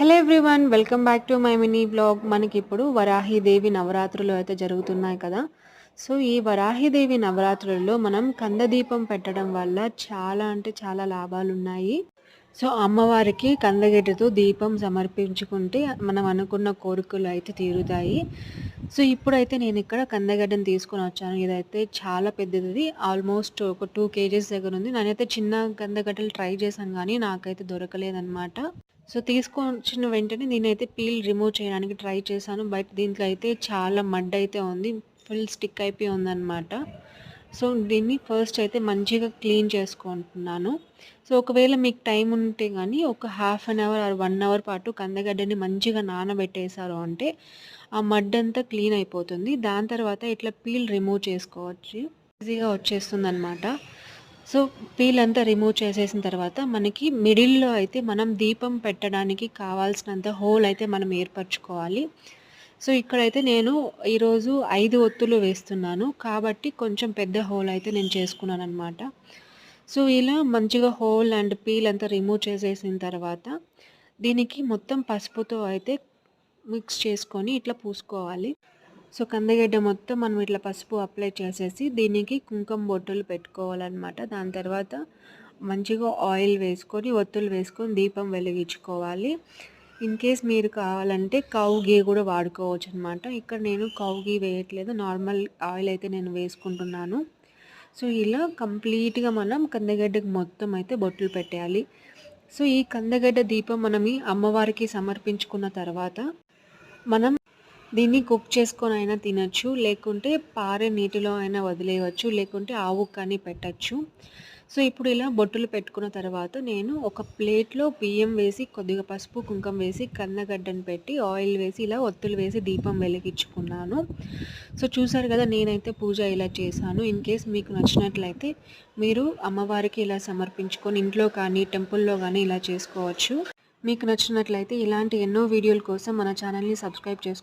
Hello everyone welcome back to my mini blog మనకి ఇప్పుడు వరాహిదేవి నవరాత్రులు అయితే జరుగుతున్నాయి కదా. సో ఈ వరాహిదేవి నవరాత్రుల్లో మనం కందదీపం పెట్టడం వల్ల చాలా అంటే చాలా లాభాలు ఉన్నాయి. సో అమ్మవారికి కందగడ్డతో దీపం సమర్పించుకుంటే మనం అనుకున్న కోరికలు అయితే తీరుతాయి. సో ఇప్పుడైతే నేను ఇక్కడ కందగడ్డను తీసుకొని వచ్చాను. ఇదైతే చాలా పెద్దది. ఆల్మోస్ట్ ఒక టూ కేజీస్ దగ్గర ఉంది. నేనైతే చిన్న కందగడ్డలు ట్రై చేశాను కానీ నాకైతే దొరకలేదన్నమాట. సో తీసుకొచ్చిన వెంటనే నేనైతే పీల్ రిమూవ్ చేయడానికి ట్రై చేశాను. బట్ దీంట్లో అయితే చాలా మడ్ అయితే ఉంది. ఫుల్ స్టిక్ అయిపోయి ఉందన్నమాట. సో దీన్ని ఫస్ట్ అయితే మంచిగా క్లీన్ చేసుకుంటున్నాను. సో ఒకవేళ మీకు టైం ఉంటే కానీ ఒక half an hour or one hour పాటు కందగడ్డని మంచిగా నానబెట్టేశారు అంటే ఆ మడ్ అంతా క్లీన్ అయిపోతుంది. దాని తర్వాత ఇట్లా పీల్ రిమూవ్ చేసుకోవచ్చు. ఈజీగా వచ్చేస్తుంది అనమాట సో పీల్ అంతా రిమూవ్ చేసేసిన తర్వాత మనకి మిడిల్లో అయితే మనం దీపం పెట్టడానికి కావాల్సినంత హోల్ అయితే మనం ఏర్పరచుకోవాలి. సో ఇక్కడైతే నేను ఈరోజు ఐదు ఒత్తులు వేస్తున్నాను. కాబట్టి కొంచెం పెద్ద హోల్ అయితే నేను చేసుకున్నాను అనమాట సో ఇలా మంచిగా హోల్ అండ్ పీల్ అంతా రిమూవ్ చేసేసిన తర్వాత దీనికి మొత్తం పసుపుతో అయితే మిక్స్ చేసుకొని ఇట్లా పూసుకోవాలి. సో కందగడ్డ మొత్తం మనం ఇట్లా పసుపు అప్లై చేసేసి దీనికి కుంకుమ బొట్టులు పెట్టుకోవాలన్నమాట. దాని తర్వాత మంచిగా ఆయిల్ వేసుకొని ఒత్తులు వేసుకొని దీపం వెలిగించుకోవాలి. ఇన్ కేస్ మీరు కావాలంటే కౌ గీ కూడా వాడుకోవచ్చు అనమాట ఇక్కడ నేను కౌ గీ వేయట్లేదు. నార్మల్ ఆయిల్ అయితే నేను వేసుకుంటున్నాను. సో ఇలా కంప్లీట్గా మనం కందగడ్డకు మొత్తం అయితే బొట్టులు పెట్టాలి సో ఈ కందగడ్డ దీపం మనం అమ్మవారికి సమర్పించుకున్న తర్వాత మనం దీన్ని కుక్ చేసుకొని అయినా తినచ్చు లేకుంటే పారే నీటిలో అయినా వదిలేయవచ్చు లేకుంటే ఆవు కానీ పెట్టచ్చు. సో ఇప్పుడు ఇలా బొట్టులు పెట్టుకున్న తర్వాత నేను ఒక ప్లేట్లో బియ్యం వేసి కొద్దిగా పసుపు కుంకం వేసి కన్నగడ్డను పెట్టి ఆయిల్ వేసి ఇలా ఒత్తులు వేసి దీపం వెలిగించుకున్నాను. సో చూసారు కదా నేనైతే పూజ ఇలా చేశాను. ఇన్ కేస్ మీకు నచ్చినట్లయితే మీరు అమ్మవారికి ఇలా సమర్పించుకొని ఇంట్లో కానీ టెంపుల్లో కానీ ఇలా చేసుకోవచ్చు. మీకు నచ్చినట్లయితే ఇలాంటి ఎన్నో వీడియోల కోసం మన ఛానల్ని సబ్స్క్రైబ్ చేసుకో